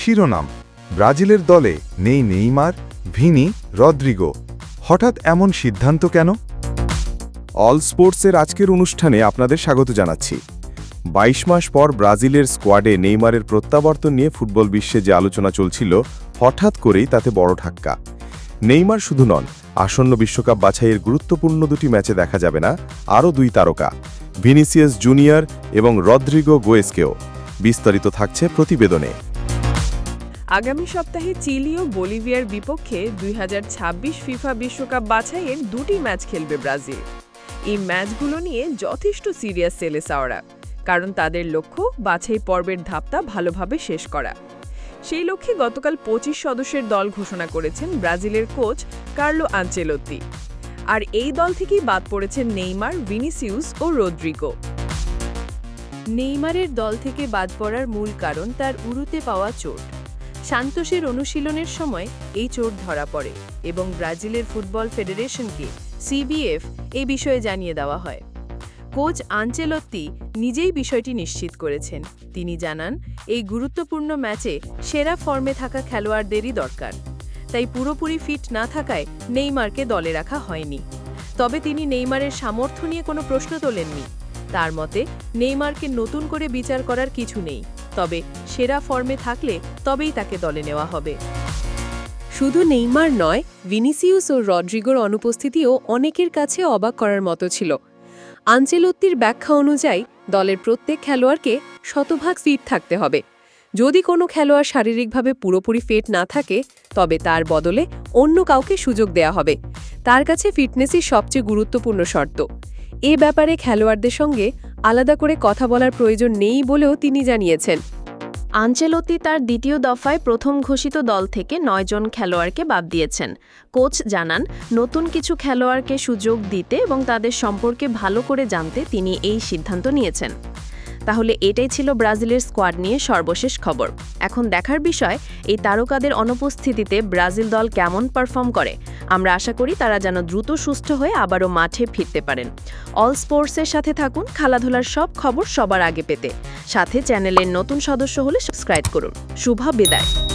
শিরোনাম। ব্রাজিলের দলে নেই নেইমার, ভিনি, রদ্রিগো। হঠাৎ এমন সিদ্ধান্ত কেন? অল স্পোর্টসের আজকের অনুষ্ঠানে আপনাদের স্বাগত জানাচ্ছি। বাইশ মাস পর ব্রাজিলের স্কোয়াডে নেইমারের প্রত্যাবর্তন নিয়ে ফুটবল বিশ্বে যে আলোচনা চলছিল, হঠাৎ করেই তাতে বড় ধাক্কা। নেইমার শুধু নন, আসন্ন বিশ্বকাপ বাছাইয়ের গুরুত্বপূর্ণ দুটি ম্যাচে দেখা যাবে না, আরও দুই তারকা, ভিনিসিয়াস জুনিয়র এবং রদ্রিগো গোয়েসকেও। বিস্তারিত থাকছে প্রতিবেদনে। আগামী সপ্তাহে চিলি ও বলিভিয়ার বিপক্ষে দুই হাজার ছাব্বিশ ফিফা বিশ্বকাপ বাছাইয়ের দুটি ম্যাচ খেলবে ব্রাজিল। এই ম্যাচগুলো নিয়ে যথেষ্ট সিরিয়াস সেলেসাওরা, কারণ তাদের লক্ষ্য বাছাই পর্বের ধাপটা ভালোভাবে শেষ করা। সেই লক্ষ্যে গতকাল পঁচিশ সদস্যের দল ঘোষণা করেছেন ব্রাজিলের কোচ কার্লো আঞ্চেলত্তি আর এই দল থেকেই বাদ পড়েছেন নেইমার, ভিনিসিউস ও রদ্রিগো নেইমারের দল থেকে বাদ পড়ার মূল কারণ তার উরুতে পাওয়া চোট। সান্তোসের অনুশীলনের সময় এই চোট ধরা পড়ে এবং ব্রাজিলের ফুটবল ফেডারেশনকে সিবিএফ এ বিষয়ে জানিয়ে দেওয়া হয়। কোচ আঞ্চেলত্তি নিজেই বিষয়টি নিশ্চিত করেছেন। তিনি জানান, এই গুরুত্বপূর্ণ ম্যাচে সেরা ফর্মে থাকা খেলোয়াড়দেরই দরকার। তাই পুরোপুরি ফিট না থাকায় নেইমারকে দলে রাখা হয়নি। তবে তিনি নেইমারের সামর্থ্য নিয়ে কোনো প্রশ্ন তোলেননি। তার মতে, নেইমারকে নতুন করে বিচার করার কিছু নেই। তবে সেরা ফর্মে থাকলে তবেই তাকে দলে নেওয়া হবে। শুধু নেইমার নয়, ভিনিসিউস ও রড্রিগোর অনুপস্থিতিও অনেকের কাছে অবাক করার মতো ছিল। আঞ্চেলত্তির ব্যাখ্যা অনুযায়ী, দলের প্রত্যেক খেলোয়াড়কে শতভাগ ফিট থাকতে হবে। যদি কোনো খেলোয়াড় শারীরিকভাবে পুরোপুরি ফিট না থাকে, তবে তার বদলে অন্য কাউকে সুযোগ দেয়া হবে। তার কাছে ফিটনেসই সবচেয়ে গুরুত্বপূর্ণ শর্ত। এ ব্যাপারে খেলোয়াড়দের সঙ্গে আলাদা করে কথা বলার প্রয়োজন নেই বলেও তিনি জানিয়েছেন। আঞ্চেলতি তার দ্বিতীয় দফায় প্রথম ঘোষিত দল থেকে নয়জন খেলোয়াড়কে বাদ দিয়েছেন। কোচ জানান, নতুন কিছু খেলোয়াড়কে সুযোগ দিতে এবং তাদের সম্পর্কে ভালো করে জানতে তিনি এই সিদ্ধান্ত নিয়েছেন। তাহলে এটাই ছিল ব্রাজিলের স্কোয়াড নিয়ে সর্বশেষ খবর। এখন দেখার বিষয়, এই তারকাদের অনুপস্থিতিতে ব্রাজিল দল কেমন পারফর্ম করে? আমরা আশা করি তারা যেন দ্রুত সুস্থ হয়ে আবারও মাঠে ফিরতে পারেন। অল স্পোর্টসের সাথে থাকুন, খেলাধুলার সব খবর সবার আগে পেতে। সাথে চ্যানেলের নতুন সদস্য হলে সাবস্ক্রাইব করুন। শুভ বিদায়।